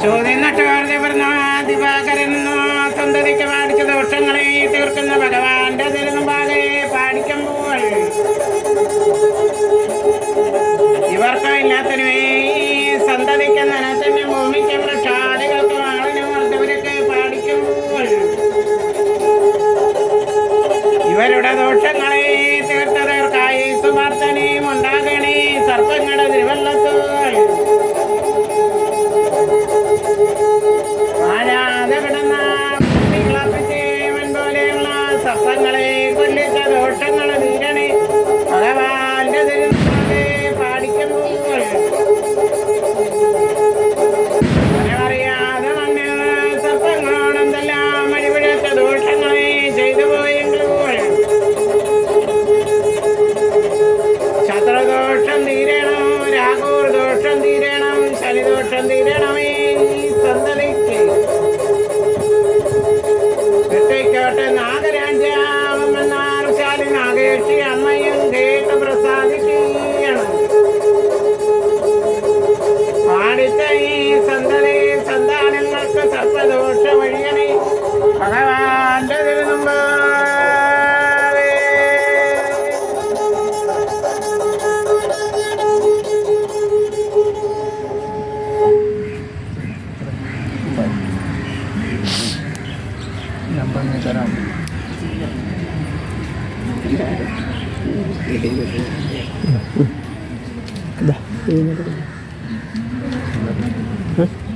നട്ടുകാരുടെ പറഞ്ഞ ദിവാകരൻ സന്തതിക്ക് പാടിച്ച ദോഷങ്ങളെ തീർക്കുന്ന ഭഗവാന്റെ തിരുമുമ്പാകെ പാടിക്കുമ്പോൾ ഇവർക്കോ ഇല്ലാത്തനുമേ സന്തതിക്ക് നനത്തിന് ഭൂമിക്ക് വൃക്ഷാദികൾക്ക് ആളിനും വർദ്ധവരൊക്കെ പാടിക്കുമ്പോൾ ഇവരുടെ ദോഷങ്ങളെ തീർത്തതവർക്കായി സുമാർത്തനെയും ഉണ്ടാകണേ സർപ്പങ്ങളുടെ തിരുവല്ലത്ത് സർപ്പങ്ങളെ കൊല്ലിച്ച ദോഷങ്ങളെ തീരണേ ഭഗവാന്റെ തിരുനാളെ പാടിക്കുന്നു അറിയാതെ മണ്ണിൽ സർപ്പങ്ങളോടെന്തെല്ലാം അടിപിടിച്ച ദോഷങ്ങളെ ചെയ്തു പോയെങ്കിൽ ശത്രുദോഷം തീരണം രാഘൂർ ദോഷം തീരണം ശനിദോഷം തീരണമേ. ഈ സന്തതി സന്താനങ്ങൾക്ക് ഭഗവാന്റെ തിരുനുമ്പേ 嗯。